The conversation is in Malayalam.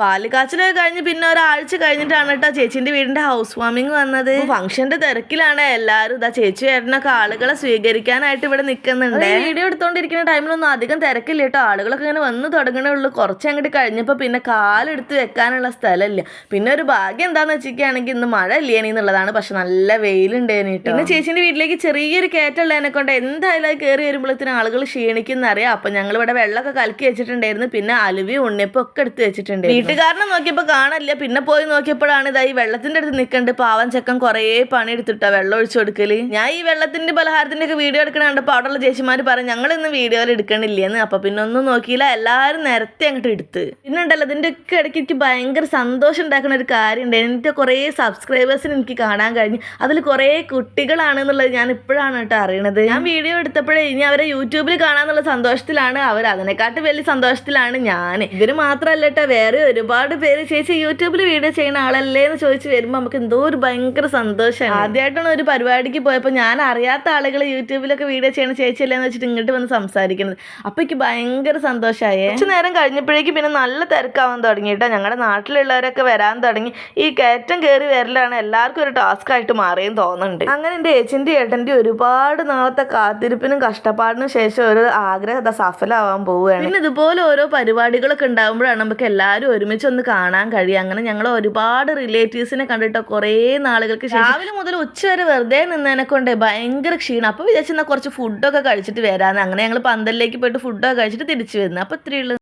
പാൽ കാച്ചിലൊക്കെ കഴിഞ്ഞ് പിന്നെ ഒരാഴ്ച കഴിഞ്ഞിട്ടാണ് കേട്ടോ ചേച്ചിന്റെ വീടിന്റെ ഹൗസ് വാമിങ് വന്നത് ഫംഗ്ഷന്റെ തിരക്കിലാണ് എല്ലാരും ഇതാ ചേച്ചി ചേട്ടനൊക്കെ ആളുകളെ സ്വീകരിക്കാനായിട്ട് ഇവിടെ നിൽക്കുന്നുണ്ട് വീഡിയോ എടുത്തോണ്ടിരിക്കുന്ന ടൈമിലൊന്നും അധികം തിരക്കില്ല കേട്ടോ. ആളുകളൊക്കെ ഇങ്ങനെ വന്ന് തുടങ്ങണേ ഉള്ളൂ. കുറച്ച് അങ്ങോട്ട് കഴിഞ്ഞപ്പോൾ പിന്നെ കാലെടുത്ത് വെക്കാനുള്ള സ്ഥലമില്ല. പിന്നെ ഒരു ഭാഗ്യം എന്താന്ന് വെച്ചിരിക്കുകയാണെങ്കിൽ ഇന്ന് മഴ ഇല്ലേനി എന്നുള്ളതാണ്. പക്ഷെ നല്ല വെയിലുണ്ടേനി കേട്ടോ. പിന്നെ ചേച്ചിന്റെ വീട്ടിലേക്ക് ചെറിയൊരു കയറ്റുള്ളതിനെ കൊണ്ട് എന്തായാലും അത് കയറി വരുമ്പോഴത്തേനും ആളുകൾ ക്ഷീണിക്കുന്ന അറിയാം അപ്പൊ ഞങ്ങൾ ഇവിടെ വെള്ളമൊക്കെ കലക്കി വെച്ചിട്ടുണ്ടായിരുന്നു. പിന്നെ അലുവി ഉണ്ണിയപ്പം ഒക്കെ എടുത്ത് വെച്ചിട്ടുണ്ട് വീട്ടുകാരനെ നോക്കിയപ്പോൾ കാണല്ല പിന്നെ പോയി നോക്കിയപ്പോഴാണ് ഇതായി വെള്ളത്തിന്റെ അടുത്ത് നിൽക്കണ്ട് പാവൻ ചെക്കൻ കുറേ പണി എടുത്തിട്ടാ വെള്ളം ഒഴിച്ചു കൊടുക്കൽ. ഞാൻ ഈ വെള്ളത്തിന്റെ പലഹാരത്തിന്റെ ഒക്കെ വീഡിയോ എടുക്കണ കണ്ടപ്പോൾ അവിടെയുള്ള ചേച്ചിമാര് പറഞ്ഞു ഞങ്ങൾ ഇന്ന് വീഡിയോയിൽ എടുക്കണില്ലെന്ന് അപ്പൊ പിന്നെ ഒന്നും നോക്കിയില്ല. എല്ലാവരും നേരത്തെ അങ്ങോട്ട് എടുത്ത്. പിന്നെ ഉണ്ടല്ലോ ഇതിന്റെ ഒക്കെ ഇടയ്ക്ക് എനിക്ക് ഭയങ്കര സന്തോഷം ഉണ്ടാക്കുന്ന ഒരു കാര്യം ഉണ്ട് കുറേ സബ്സ്ക്രൈബേഴ്സിന് എനിക്ക് കാണാൻ കഴിഞ്ഞു. അതിൽ കുറേ കുട്ടികളാണെന്നുള്ളത് ഞാൻ ഇപ്പോഴാണ് കേട്ടോ അറിയണത്. ഞാൻ വീഡിയോ എടുത്തപ്പോഴേ ഇനി അവരെ യൂട്യൂബിൽ കാണാന്നുള്ള സന്തോഷത്തിലാണ്. അവർ അതിനെക്കാട്ടും വലിയ സന്തോഷത്തിലാണ് ഞാൻ ഇവർ മാത്രമല്ല കേട്ടോ വേറെ ഒരുപാട് പേര് ചേച്ചി യൂട്യൂബിൽ വീഡിയോ ചെയ്യുന്ന ആളല്ലേ എന്ന് ചോദിച്ചു വരുമ്പോൾ നമുക്ക് എന്തോ ഒരു ഭയങ്കര സന്തോഷമാണ് ആദ്യമായിട്ടാണ് ഒരു പരിപാടിക്ക് പോയപ്പോൾ ഞാൻ അറിയാത്ത ആളുകൾ യൂട്യൂബിലൊക്കെ വീഡിയോ ചെയ്യണ ചേച്ചിയല്ലേ എന്ന് വെച്ചിട്ട് ഇങ്ങോട്ട് വന്ന് സംസാരിക്കുന്നത്. അപ്പോൾ എനിക്ക് ഭയങ്കര സന്തോഷമായേ കുറച്ച് നേരം കഴിഞ്ഞപ്പോഴേക്കും പിന്നെ നല്ല തിരക്കാവാൻ തുടങ്ങി കേട്ടോ. ഞങ്ങളുടെ നാട്ടിലുള്ളവരൊക്കെ വരാൻ തുടങ്ങി. ഈ കയറ്റം കയറി വരലാണ് എല്ലാവർക്കും ഒരു ടാസ്ക് ആയിട്ട് മാറിയും തോന്നുന്നുണ്ട്. അങ്ങനെ എന്റെ ഏച്ചിന്റെ ഏട്ടന്റെ ഒരുപാട് നാളത്തെ കാത്തിരിപ്പിനും കഷ്ടപ്പാടിനും ശേഷം ഒരു ആഗ്രഹം സഫലമാവാൻ പോവുകയാണ്. പിന്നെ ഇതുപോലെ ഓരോ പരിപാടികളൊക്കെ ഉണ്ടാകുമ്പോഴാണ് നമുക്ക് എല്ലാവരും ഒന്ന് കാണാൻ കഴിയും. അങ്ങനെ ഞങ്ങൾ ഒരുപാട് റിലേറ്റീവ്സിനെ കണ്ടിട്ട് കുറേ നാളുകൾക്ക് ശേഷം. രാവിലെ മുതൽ ഉച്ച വരെ വെറുതെ നിന്നതിനെ കൊണ്ട് ഭയങ്കര ക്ഷീണം. അപ്പോൾ വിചാരിച്ചെന്നാൽ കുറച്ച് ഫുഡൊക്കെ കഴിച്ചിട്ട് വരാമെന്ന് അങ്ങനെ ഞങ്ങൾ പന്തലിലേക്ക് പോയിട്ട് ഫുഡൊക്കെ കഴിച്ചിട്ട് തിരിച്ചു വരുന്നത് അപ്പോൾ ഇത്രയുള്ളൂ